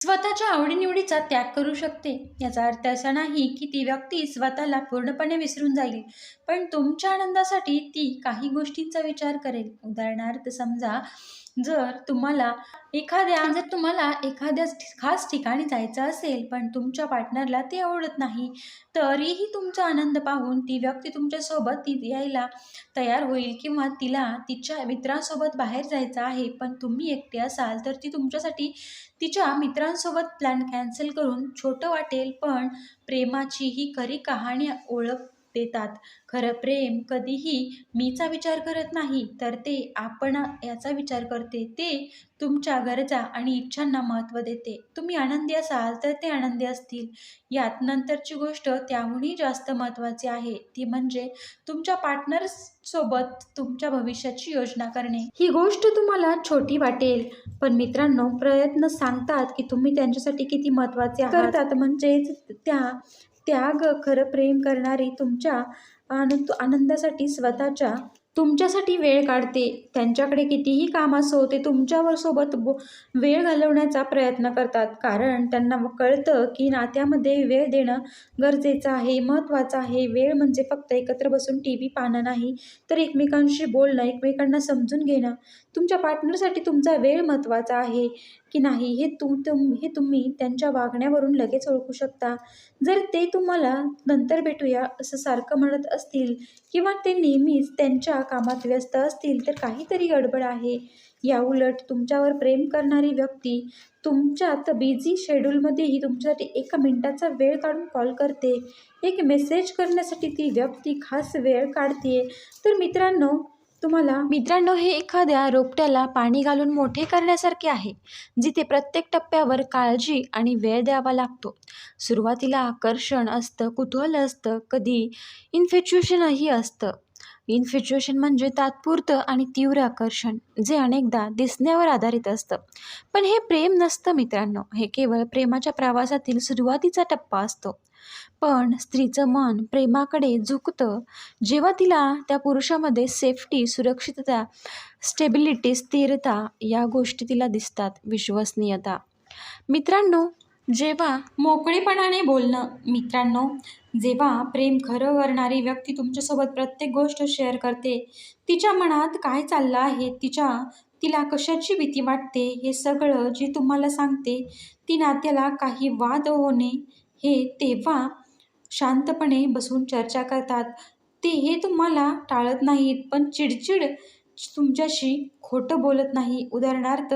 स्वतःच्या आवडीनिवडीचा त्याग करू शकते. याचा अर्थ असा नाही की ती व्यक्ती स्वतःला पूर्णपणे विसरून जाईल पण तुमच्या आनंदासाठी ती काही गोष्टींचा विचार करेल. उदाहरणार्थ समजा जर तुम्हाला एखाद्या जर तुम्हाला एखाद्या खास ठिकाणी जायचं असेल पण तुमच्या पार्टनरला ते आवडत नाही तरीही तुमचा आनंद पाहून ती व्यक्ती तुमच्यासोबत ती यायला तयार होईल किंवा तिला तिच्या मित्रांसोबत बाहेर जायचं आहे पण तुम्ही एकटे असाल तर ती तुमच्यासाठी तिच्या मित्रांसोबत प्लॅन कॅन्सल करून छोटं वाटेल पण प्रेमाची ही खरी कहाणी ओळख देतात. खरं प्रेम कधीही मीचा विचार करत नाही तर ते आपण याचा विचार करते. ते तुमच्या गरजा आणि इच्छांना महत्त्व देते. तुम्ही आनंदी असाल तर ते आनंदी असतील. यात नंतरची गोष्ट त्याहूनही जास्त महत्त्वाची आहे. ती म्हणजे तुमच्या पार्टनर्स सोबत तुमच्या भविष्याची योजना करणे. ही गोष्ट तुम्हाला छोटी वाटेल पण मित्रांनो प्रयत्न सांगतात की तुम्ही त्यांच्यासाठी किती महत्त्वाचे करतात. म्हणजेच त्या त्याग खरं प्रेम करणारी तुमच्या आनंद आनंदासाठी स्वतःच्या तुमच्यासाठी वेळ काढते. त्यांच्याकडे कितीही काम असो ते तुमच्यावर सोबत बो वेळ घालवण्याचा प्रयत्न करतात. कारण त्यांना कळतं की नात्यामध्ये वेळ देणं गरजेचं आहे महत्त्वाचं आहे. वेळ म्हणजे फक्त एकत्र बसून टी व्ही पाहणं नाही तर एकमेकांशी बोलणं एकमेकांना समजून घेणं. तुमच्या पार्टनरसाठी तुमचा वेळ महत्त्वाचा आहे की नाही हे तुम तुम हे तुम्ही त्यांच्या वागण्यावरून लगेच ओळखू शकता. जर ते तुम्हाला नंतर भेटूया असं सारखं म्हणत असतील किंवा ते नेहमीच त्यांच्या कामात व्यस्त असतील तर काहीतरी गडबड आहे. या उलट तुमच्यावर प्रेम करणारी व्यक्ती तुमच्यात बिझी शेड्यूलमध्येही तुमच्यासाठी एका मिनिटाचा वेळ काढून कॉल करते. एक मेसेज करण्यासाठी ती व्यक्ती खास वेळ काढते. तर मित्रांनो तुम्हाला मित्रांनो हे एखाद्या रोपट्याला पाणी घालून मोठे करण्यासारखे आहे जिथे प्रत्येक टप्प्यावर काळजी आणि वेळ द्यावा लागतो. सुरुवातीला आकर्षण असतं कुतूहल असतं कधी इन्फेच्युएशनही असतं. इन्फिच्युएशन म्हणजे तात्पुरतं आणि तीव्र आकर्षण जे अनेकदा दिसण्यावर आधारित असतं. पण हे प्रेम नसतं मित्रांनो. हे केवळ प्रेमाच्या प्रवासातील सुरुवातीचा टप्पा असतो. पण स्त्रीचं मन प्रेमाकडे झुकतं. जेव्हा तिला त्या पुरुषामध्ये सेफ्टी सुरक्षितता स्टेबिलिटी स्थिरता या गोष्टी तिला दिसतात. विश्वसनीयता. मित्रांनो जेव्हा मोकळेपणाने बोलणं मित्रांनो जेव्हा प्रेम खरं करणारी व्यक्ती तुमच्यासोबत प्रत्येक गोष्ट शेअर करते तिच्या मनात काय चाललं आहे तिच्या तिला कशाची भीती वाटते हे सगळं जी तुम्हाला सांगते ती नात्याला काही वाद होणे हे तेव्हा शांतपणे बसून चर्चा करतात. ते हे तुम्हाला टाळत नाहीत पण चिडचिड तुमच्याशी खोटं बोलत नाही. उदाहरणार्थ